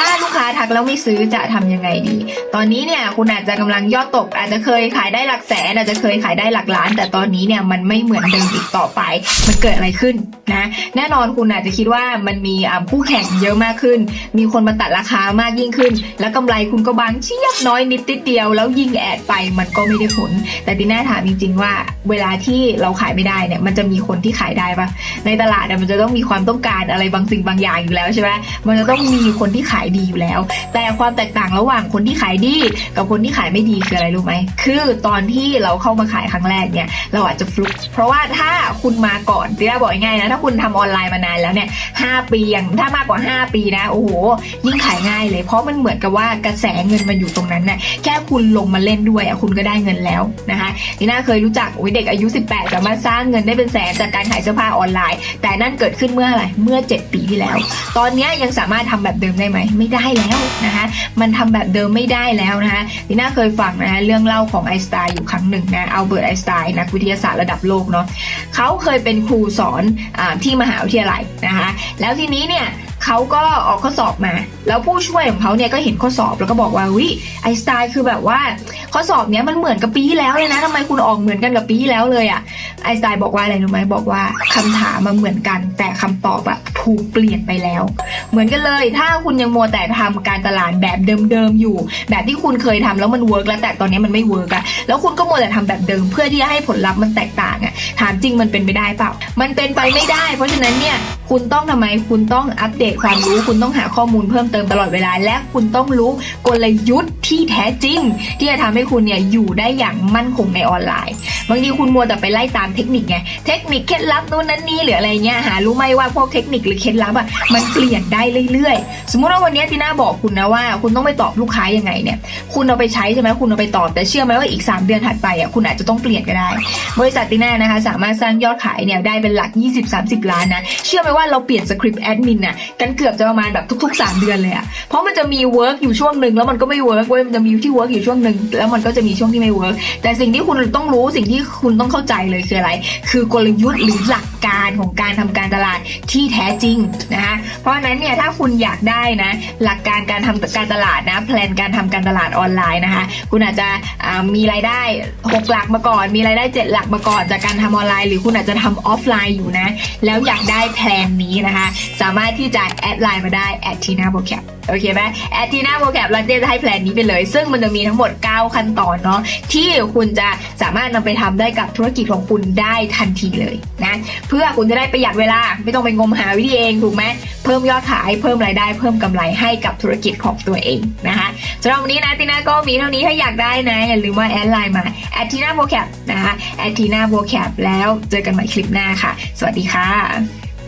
ถ้าลูกค้าาทักแล้วไม่ซื้อจะทำยังไงดี ตอนนี้เนี่ยคุณอาจจะกำลังยอดตก อาจจะเคยขายได้หลักแสนอาจจะเคยขายได้หลักล้าน แต่ตอนนี้เนี่ยมันไม่เหมือนเดิมอีกต่อไป มันเกิดอะไรขึ้นนะแน่นอนคุณอาจจะคิดว่ามันมีอ่าคู่แข่งเยอะมากขึ้น มีคนมาตัดราคามากยิ่งขึ้น แล้วกำไรคุณก็บางเชียบน้อยนิดติดเดียว แล้วยิงแอดไปมันก็ไม่ได้ผล แต่ตีน่าถามจริงๆว่า เวลาที่เราขายไม่ได้เนี่ยมันจะมีคนที่ขายได้ปะในตลาดเนี่ยมันจะต้องมีความต้องการอะไรบางสิ่งบางอย่างอยู่แล้วใช่ไหมมันจะต้องมีคนที่ขายดีอยู่แล้วแต่ความแตกต่างระหว่างคนที่ขายดี กับคนที่ขายไม่ดีคืออะไรรู้ไหมคือตอนที่เราเข้ามาขายครั้งแรกเนี่ยเราอาจจะฟลุกเพราะว่าถ้าคุณมาก่อนตีน่าบอกง่ายนะถ้าคุณทำออนไลน์มานานแล้วเนี่ยห้าปีอย่างถ้ามากกว่า 5 ปีนะโอ้โหยิ่งขายง่ายเลยเพราะมันเหมือนกับว่ากระแสเงินมันอยู่ตรงนั้นน่ะแค่คุณลงมาเล่นด้วยอะคุณก็ได้เงินแล้วนะคะที่น่าเคยรู้จักโอ้ยเด็กอายุ 18 สามารถสร้างเงินได้เป็นแสนจากการขายเสื้อผ้าออนไลน์ แต่นั่นเกิดขึ้นเมื่อไรเมื่อ 7 ปีที่แล้ว ตอนเนี้ยยังสามารถทำแบบเดิมได้ไหมไม่ได้แล้วนะคะมันทำแบบเดิมไม่ได้แล้วนะคะทีน่าเคยฟังนะคะเรื่องเล่าของไอสไตน์อยู่ครั้งหนึ่งนะเอัลเบิร์ตไอสไตน์นักวิทยาศาสตร์ระดับโลกเนาะเขาเคยเป็นครูสอนอที่มหาวิทยาลัยนะคะแล้วทีนี้เนี่ยเขาก็ออกข้อสอบมา แล้วผู้ช่วยของเขาเนี่ยก็เห็นข้อสอบแล้วก็บอกว่าวิไอสไตน์คือแบบว่า ข้อสอบเนี้ยมันเหมือนกับปีที่แล้วเลยนะทำไมคุณออกเหมือนกันกับปีที่แล้วเลยอะ่ะ ไอสไตล์บอกว่าอะไรรู้ไหมบอกว่าคำถามมันเหมือนกัน แต่คำตอบอะถูกเปลี่ยนไปแล้ว เหมือนกันเลย ถ้าคุณยังมัวแต่ทำการตลาดแบบเดิมๆอยู่ แบบที่คุณเคยทำแล้วมันเวิร์กแล้วแต่ตอนนี้มันไม่เวิร์กอะแล้วคุณก็มัวแต่ทำแบบเดิม เพื่อที่จะให้ผลลัพธ์มันแตกต่างอะถามจริงมันเป็นไปได้เปล่า มันเป็นไปไม่ได้ เพราะฉะนั้นเนี่ย คุณต้องทำไม คุณต้องอัปเดตความรู้ คุณต้องหาข้อมูลเพิ่มเติมตลอดเวลา และคุณต้องรู้กลยุทธ์ที่แท้จริง ที่จะทำให้คุณเนี่ยอยู่ได้อย่างมั่นคงในออนไลน์ บางทีคุณมัวแต่ไปไล่ตามเทคนิคไง เทคนิคเคล็ดลับนู่นนั่นนี่หรืออะไรเงี้ย หารู้ไหมว่าพวกเทคนิคหรือเคล็ดลับอะมันเปลี่ยนได้เรื่อยๆ สมมุติว่าวันนี้ทีน่าบอกคุณนะว่า คุณต้องไปตอบลูกค้ายังไงเนี่ย คุณเอาไปใช้ใช่ไหมคุณเอาไปตอบ แต่เชื่อไหมว่าอีก 3 เดือนถัดไปอะคุณอาจจะต้องเปลี่ยนก็ได้ บริษัทตีน่านะคะสามารถสร้างยอดขายเนี่ยได้เป็นหลัก 20-30 ล้านนะ เชื่อไหมว่าาเราเปลี่ยนสคริปต์แอดมินน่ะกันเกือบจะประมาณแบบทุกๆ 3 เดือนเลยอะเพราะมันจะมีเวิร์กอยู่ช่วงหนึ่งแล้วมันก็ไม่เวิร์กเว้ยมันจะมีที่เวิร์กอยู่ช่วงหนึ่งแล้วมันก็จะมีช่วงที่ไม่เวิร์กแต่สิ่งที่คุณต้องรู้สิ่งที่คุณต้องเข้าใจเลยคืออะไร คือกลยุทธ์หรือหลักการของการทำการตลาดที่แท้จริงนะคะเพราะฉะนั้นเนี่ยถ้าคุณอยากได้นะหลักการการทำการตลาดนะแพลนการทำการตลาดออนไลน์นะคะ คุณอาจจะมีรายได้ 6 หลักมาก่อน มีรายได้ 7 หลักมาก่อนจากการทำออนไลน์ หรือคุณอาจจะทำออฟไลน์อยู่นะ แล้วอยากได้แพลนนี้นะคะ สามารถที่จะแอดไลน์มาได้แอดทีน่าโบแคปโอเคไหมแอดทีน่าโบแคปเราจะให้แพลนนี้ไปเลย ซึ่งมันจะมีทั้งหมด 9 ขั้นตอนเนาะที่คุณจะสามารถนำไปทำได้กับธุรกิจของคุณได้ทันทีเลยนะเพื่อคุณจะได้ประหยัดเวลา ไม่ต้องไปงมหาวิธีเองถูกไหมเพิ่มยอดขายเพิ่มรายได้เพิ่มกำไรให้กับธุรกิจของตัวเองนะคะสำหรับวันนี้นะตีน่าก็มีเท่านี้ถ้าอยากได้นะอย่าลืมว่าแอดไลน์มาแอดทีน่าโบแคปนะคะแอดทีน่าโบแคปแล้วเจอกันใหม่คลิปหน้าค่ะ สวัสดีค่ะ